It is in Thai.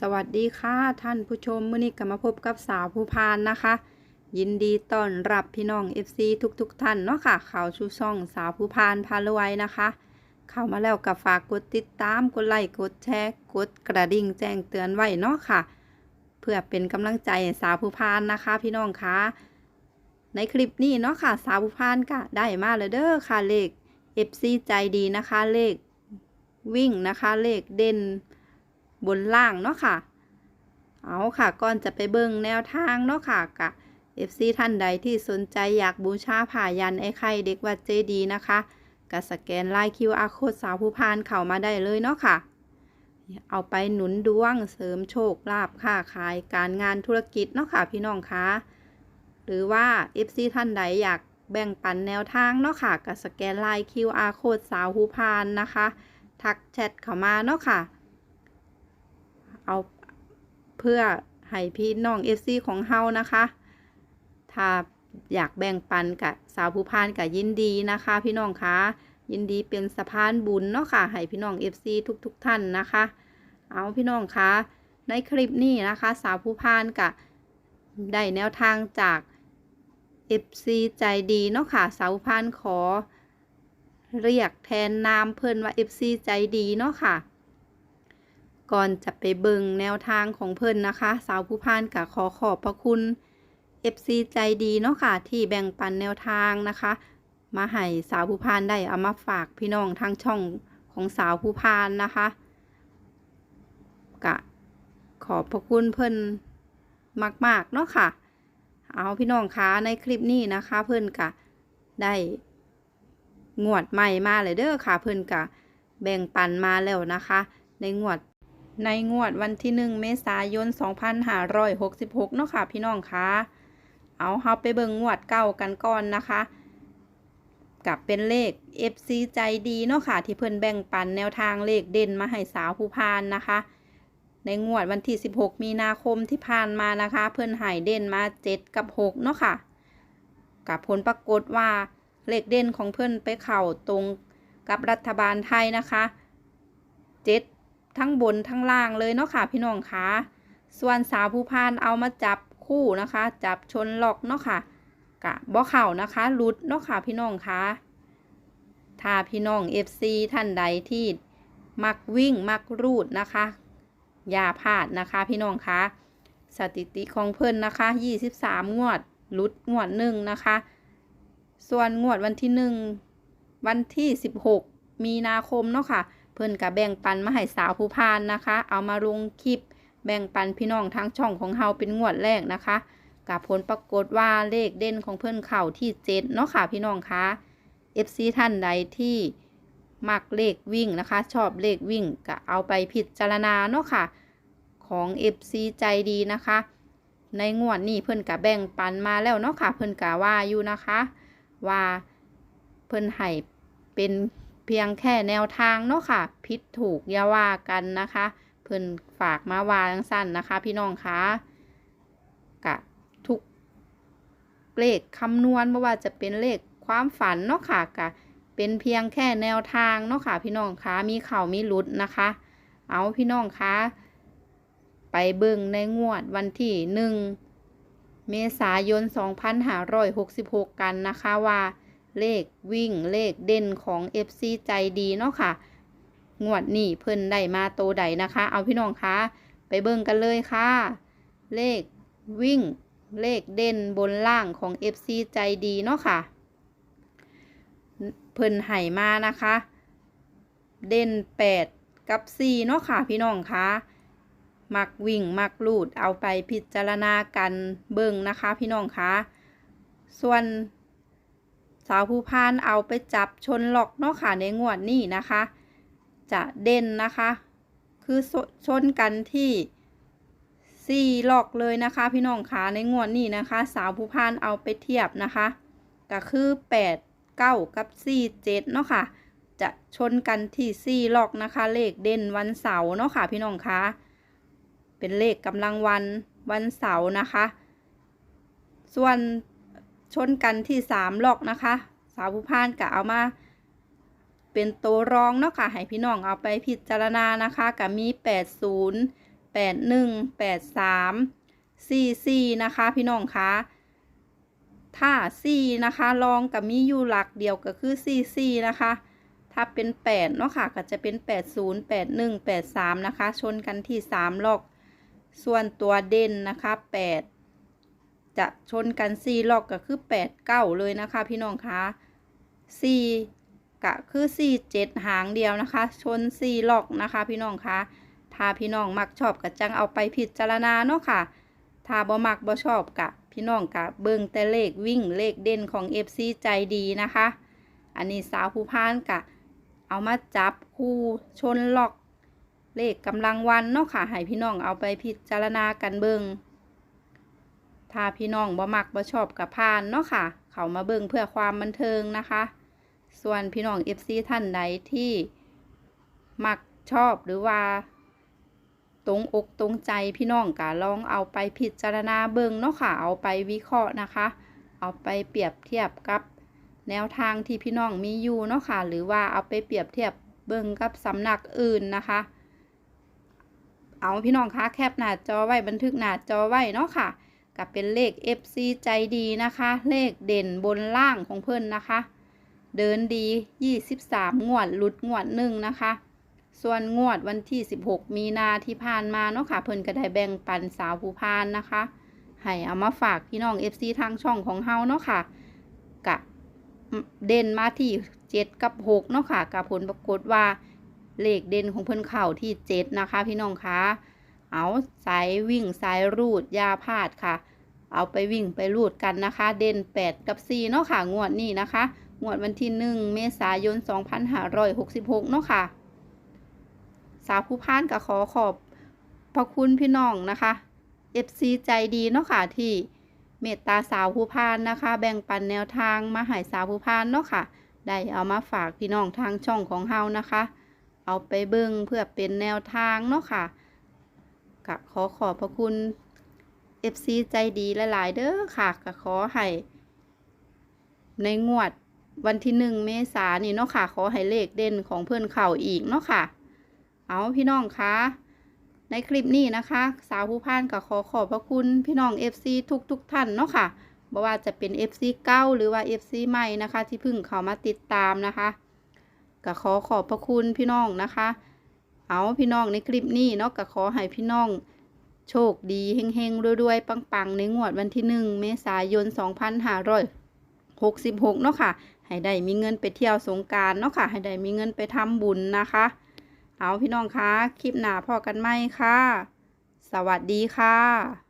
สวัสดีค่ะท่านผู้ชมมื้อนี้ก็มาพบกับสาวผู้พานนะคะ ยินดีต้อนรับพี่น้อง FC ทุกๆทท่านเนาะค่ะข่าวชูช่องสาวผู้พานพารวยนะคะ เข้ามาแล้วก็ฝากกดติดตามกดไลค์กดแชร์กดกระดิ่งแจ้งเตือนไว้เนาะค่ะ เพื่อเป็นกำลังใจสาวผู้พานนะคะ พี่น้องคะในคลิปนี้เนาะค่ะ สาวผู้พานก็ได้มาแล้วเด้อค่ะเลข FC ใจดีนะคะเลขวิ่งนะคะเลขเด่น บนล่างเนาะค่ะ เอาค่ะก่อนจะไปเบิ่งแนวทางเนาะค่ะกะ FC ท่านใดที่สนใจอยากบูชาผ่ายันไอ้ไข่เด็กวัดเจดีนะคะก็สแกนไลน์ QR โค้ดสาวผู้พานเข้ามาได้เลยเนาะค่ะ เอาไปหนุนดวงเสริมโชคลาภค้าขายการงานธุรกิจเนาะค่ะพี่น้องคะหรือว่า FC ท่านใดอยากแบ่งปันแนวทางเนาะค่ะก็สแกนไลน์ QR โค้ดสาวผู้พานนะคะ ทักแชทเข้ามาเนาะค่ะ เอาเพื่อให้พี่น้องเอฟซีของเฮานะคะ ถ้าอยากแบ่งปันกับสาวผู้พานกับยินดีนะคะ พี่น้องคะยินดีเป็นสะพานบุญเนาะค่ะให้พี่น้องเอฟซีทุกๆทท่านนะคะ เอาพี่น้องคะในคลิปนี้นะคะ สาวผู้พานกับได้แนวทางจาก FC ใจดีเนาะค่ะสาวผู้พานขอ เรียกแทนนามเพิ่นว่า FC ใจดีเนาะค่ะ ก่อนจะไปเบิงแนวทางของเพิ่นนะคะ สาวผู้พานกะขอขอบพระคุณ FC ใจดีเนาะค่ะ ที่แบ่งปันแนวทางนะคะ มาให้สาวผู้พานได้เอามาฝากพี่น้องทางช่องของสาวผู้พานนะคะกะขอบพระคุณเพิ่นมาก ๆ เนาะค่ะ เอาพี่น้องคะในคลิปนี้นะคะ เพิ่นกะได้งวดใหม่มาเลยเด้อค่ะ เพิ่นกะแบ่งปันมาแล้วนะคะ ในงวด ในงวดวันที่หนึ่งเมษายน 2566 เนาะค่ะ พี่น้องคะเอาเฮาไปเบิ่งงวดเก่ากันก่อนนะคะ กับเป็นเลข FC ใจดีเนาะค่ะ ที่เพิ่นแบ่งปันแนวทางเลขเด่นมาให้สาวผู้พานนะคะ ในงวดวันที่ 16 มีนาคมที่ผ่านมานะคะ เพิ่นหายเด่นมา 7 กับ 6 เนาะค่ะ กับผลปรากฏว่าเลขเด่นของเพิ่อนไปเข่าตรงกับรัฐบาลไทยนะคะเจ็ด ทั้งบนทั้งล่างเลยเนาะค่ะพี่น้องคะส่วนสาวผู้พานเอามาจับคู่นะคะ จับชนหลอกเนาะค่ะกะบ่เข่านะคะหลุดเนาะค่ะพี่น้องคะถ้าพี่น้อง FC ท่านใดที่มักวิ่งมักรูดนะคะ อย่าพลาดนะคะพี่น้องคะสถิติของเพิ่นนะคะ 23 งวดหลุดงวดหนึ่งนะคะ ส่วนงวดวันที่หนึ่งวันที่ 16 มีนาคมเนาะค่ะ เพิ่อนกับแบ่งปันมาให้สาวผู้พานนะคะ เอามาลงคลิปแบ่งปันพี่น้องทางช่องของเฮาเป็นงวดแรกนะคะกับผลปรากฏว่าเลขเด่นของเพิ่อนเข่าที่เจ็ดเนาะค่ะพี่น้องคะ FC ท่านใดที่มักเลขวิ่งนะคะ ชอบเลขวิ่งก็เอาไปพิจารณาเนาะค่ะ ของ FC ใจดีนะคะ ในงวดนี้เพิ่อนกับแบ่งปันมาแล้วเนาะค่ะ เพิ่อนกะว่าอยู่นะคะ ว่าเพิ่อนให้เป็น เพียงแค่แนวทางเนาะค่ะผิดถูกอย่าว่ากันนะคะ เพิ่นฝากมาว่าจังสั้นนะคะ พี่น้องคะกะทุกเลขคำนวณไม่ว่าจะเป็นเลขความฝันเนาะค่ะกะเป็นเพียงแค่แนวทางเนาะค่ะ พี่น้องคะมีเข่ามีหลุดนะคะ เอาพี่น้องคะไปเบิ่งในงวดวันที่หนึ่งเมษายน 2566 กันนะคะว่า เลขวิ่งเลขเด่นของ FC ใจดีเนาะค่ะ งวดนี้เพิ่นได้มาโตใดนะคะ เอาพี่น้องคะไปเบิ่งกันเลยค่ะ เลขวิ่งเลขเด่นบนล่างของ FC ใจดีเนาะค่ะ เพิ่นไห่มานะคะ เด่น 8 กับ 4 เนาะค่ะ พี่น้องคะมักวิ่งมักลูดเอาไปพิจารณากันเบิ่งนะคะ พี่น้องคะส่วน สาวผู้พานเอาไปจับชนหลอกเนาะค่ะในงวดนี้นะคะ จะเด่นนะคะ คือชนกันที่สี่หลอกเลยนะคะ พี่น้องคะในงวดนี้นะคะ สาวผู้พานเอาไปเทียบนะคะก็คือแปดเก้ากับสี่เจ็ดเนาะค่ะ จะชนกันที่สี่หลอกนะคะ เลขเด่นวันเสาร์เนาะค่ะ พี่น้องคะเป็นเลขกำลังวันวันเสาร์นะคะ ส่วน ชนกันที่สามล็อกนะคะ สาวผู้พานก็เอามา เป็นตัวรองเนาะค่ะให้พี่น้องเอาไปพิจารณานะคะกับมี 80แปดหนึ่งแปดสามสี่สี่นะคะ พี่น้องคะถ้าสี่นะคะลองกับมีอยู่หลักเดียวก็คือสี่สี่นะคะถ้าเป็นแปดเนาะค่ะก็จะเป็นแปดศูนย์แปดหนึ่งแปดสามนะคะ ชนกันที่สามล็อกส่วนตัวเด่นนะคะแปด จะชนกันสี่ล็อกก็คือแปดเก้าเลยนะคะพี่น้องคะสี่ก็คือสี่เจ็ดหางเดียวนะคะ ชนสี่ล็อกนะคะ พี่น้องคะถ้าพี่น้องมักชอบก็จังเอาไปพิจารณาเนาะค่ะถ้าบ่มักบ่ชอบกะพี่น้องกะเบิ่งแต่เลขวิ่งเลขเด่นของ FC ใจดีนะคะ อันนี้สาวผู้พานกะเอามาจับคู่ชนล็อก เลขกำลังวันเนาะค่ะให้พี่น้องเอาไปพิจารณากันเบิ่ง ถ้าพี่น้องบ่มักบ่ชอบกับพานเนาะค่ะ เขามาเบิงเพื่อความบันเทิงนะคะ ส่วนพี่น้อง FC ท่านใดที่มักชอบหรือว่า ตรงอกตรงใจพี่น้องกะลองเอาไปพิจารณาเบิงเนาะค่ะ เอาไปวิเคราะห์นะคะ เอาไปเปรียบเทียบกับแนวทางที่พี่น้องมีอยู่เนาะค่ะ หรือว่าเอาไปเปรียบเทียบเบิงกับสำนักอื่นนะคะ เอาพี่น้องคะแคปหน้าจอไว้บันทึกหน้าจอไว้เนาะค่ะ กับเป็นเลข FC ใจดีนะคะ เลขเด่นบนล่างของเพิ่อนนะคะ เดินดี 23 งวดหลุดงวดหนึ่งนะคะ ส่วนงวดวันที่ 16 มีนาที่ผ่านมาเนาะค่ะ เพิ่อนก็ได้แบ่งปันสาวผู้พานนะคะ ให้เอามาฝากพี่น้อง FC ทางช่องของเฮาเนาะค่ะกะเด่นมาที่ 7 กับ 6 เนาะค่ะกับผลปรากฏว่าเลขเด่นของเพิ่อนเข่าที่ 7 นะคะ พี่น้องคะ เอาสายวิ่งสายรูดยาพาดค่ะ เอาไปวิ่งไปรูดกันนะคะ เด่น 8 กับ 4 เนาะค่ะ งวดนี้นะคะ งวดวันที่ 1 เมษายน 2566 เนาะค่ะ สาวผู้พานก็ขอขอบพระคุณพี่น้องนะคะ FC ใจดีเนาะค่ะที่เมตตาสาวผู้พานนะคะ แบ่งปันแนวทางมาให้สาวผู้พานเนาะค่ะ ได้เอามาฝากพี่น้องทางช่องของเฮานะคะ เอาไปเบิ่งเพื่อเป็นแนวทางเนาะค่ะ ก็ขอขอบพระคุณ FC ใจดีหลาย ๆ เด้อค่ะก็ขอให้ในงวดวันที่หนึ่งเมษานี่เนาะค่ะ ขอให้เลขเด่นของเพื่อนเข่าอีกเนาะค่ะ เอาพี่น้องคะในคลิปนี้นะคะ สาวผู้พานก็ขอขอบพระคุณพี่น้อง FC ทุกทุกๆท่านเนาะค่ะบ่ว่าจะเป็น FC เก้าหรือว่า FC ใหม่นะคะ ที่เพิ่งเข้ามาติดตามนะคะก็ขอขอบพระคุณพี่น้องนะคะ เอาพี่น้องในคลิปนี้เนาะก็ขอให้พี่น้อง โชคดีเฮงๆรวยๆปังๆ ในงวดวันที่หนึ่งเมษายน 2566 เนาะค่ะ ให้ได้มีเงินไปเที่ยวสงการเนาะค่ะ ให้ได้มีเงินไปทำบุญนะคะ เอาพี่น้องคะคลิปหน้าพอกันไหมค่ะ สวัสดีค่ะ